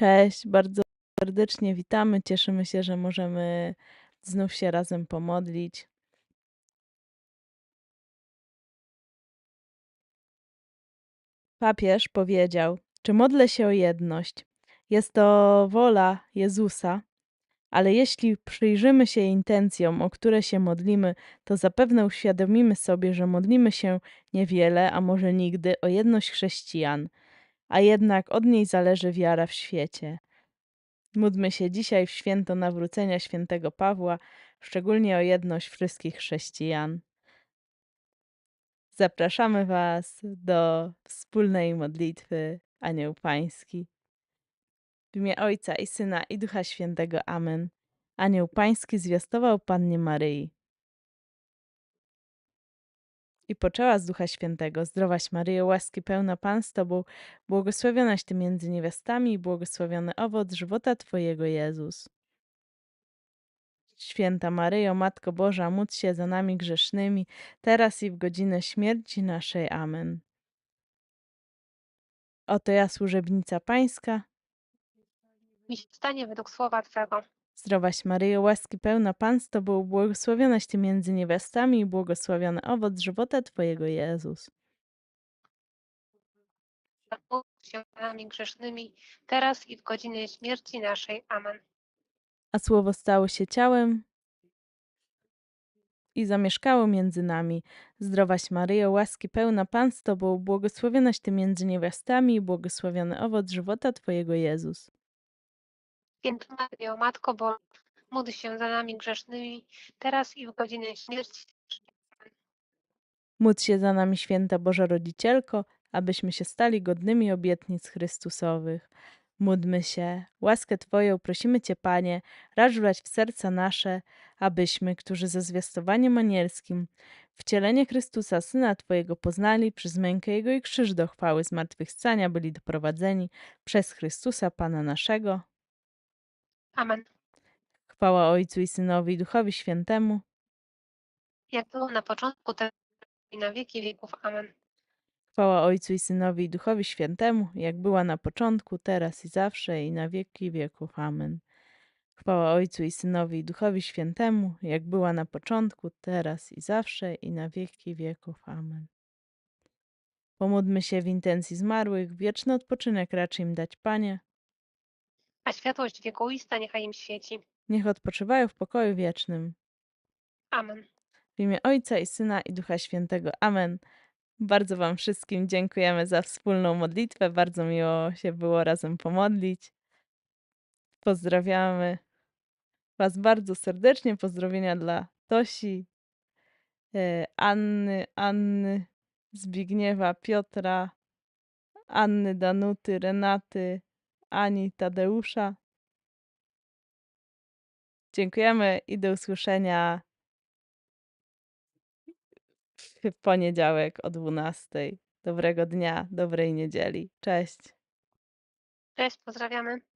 Cześć, bardzo serdecznie witamy. Cieszymy się, że możemy znów się razem pomodlić. Papież powiedział: Czy modlę się o jedność? Jest to wola Jezusa, ale jeśli przyjrzymy się intencjom, o które się modlimy, to zapewne uświadomimy sobie, że modlimy się niewiele, a może nigdy o jedność chrześcijan, a jednak od niej zależy wiara w świecie. Módlmy się dzisiaj w święto nawrócenia świętego Pawła, szczególnie o jedność wszystkich chrześcijan. Zapraszamy Was do wspólnej modlitwy Anioł Pański. W imię Ojca i Syna i Ducha Świętego. Amen. Anioł Pański zwiastował Pannie Maryi. I poczęła z Ducha Świętego. Zdrowaś Maryjo, łaski pełna Pan z Tobą, błogosławionaś Ty między niewiastami i błogosławiony owoc żywota Twojego Jezus. Święta Maryjo, Matko Boża, módl się za nami grzesznymi, teraz i w godzinę śmierci naszej. Amen. Oto ja, służebnica Pańska, się stanie według słowa Twego. Zdrowaś Maryjo, łaski pełna Pan z Tobą, błogosławionaś Ty między niewiastami i błogosławiony owoc żywota Twojego Jezus. Się nami grzesznymi, teraz i w godzinę śmierci naszej. Amen. A Słowo stało się ciałem i zamieszkało między nami. Zdrowaś Maryjo, łaski pełna Pan z Tobą, błogosławionaś Ty między niewiastami i błogosławiony owoc żywota Twojego Jezus. Święta Maryjo, Matko Boża, módl się za nami grzesznymi, teraz i w godzinę śmierci. Módl się za nami, święta Boża Rodzicielko, abyśmy się stali godnymi obietnic Chrystusowych. Módlmy się, łaskę Twoją prosimy Cię, Panie, racz wlać w serca nasze, abyśmy, którzy ze zwiastowaniem anielskim wcielenie Chrystusa, Syna Twojego, poznali przez mękę Jego i krzyż do chwały zmartwychwstania, byli doprowadzeni przez Chrystusa, Pana naszego. Amen. Chwała Ojcu i Synowi i Duchowi Świętemu. Jak było na początku, teraz i na wieki wieków. Amen. Chwała Ojcu i Synowi i Duchowi Świętemu, jak była na początku, teraz i zawsze i na wieki wieków. Amen. Chwała Ojcu i Synowi i Duchowi Świętemu, jak była na początku, teraz i zawsze i na wieki wieków. Amen. Pomódlmy się w intencji zmarłych, wieczny odpoczynek racz im dać, Panie. A światłość wiekuista niechaj im świeci. Niech odpoczywają w pokoju wiecznym. Amen. W imię Ojca i Syna i Ducha Świętego. Amen. Bardzo Wam wszystkim dziękujemy za wspólną modlitwę. Bardzo miło się było razem pomodlić. Pozdrawiamy Was bardzo serdecznie. Pozdrowienia dla Tosi, e, Anny, Anny, Zbigniewa, Piotra, Anny, Danuty, Renaty, Ani, Tadeusza. Dziękujemy i do usłyszenia w poniedziałek o 12. Dobrego dnia, dobrej niedzieli. Cześć. Cześć, pozdrawiamy.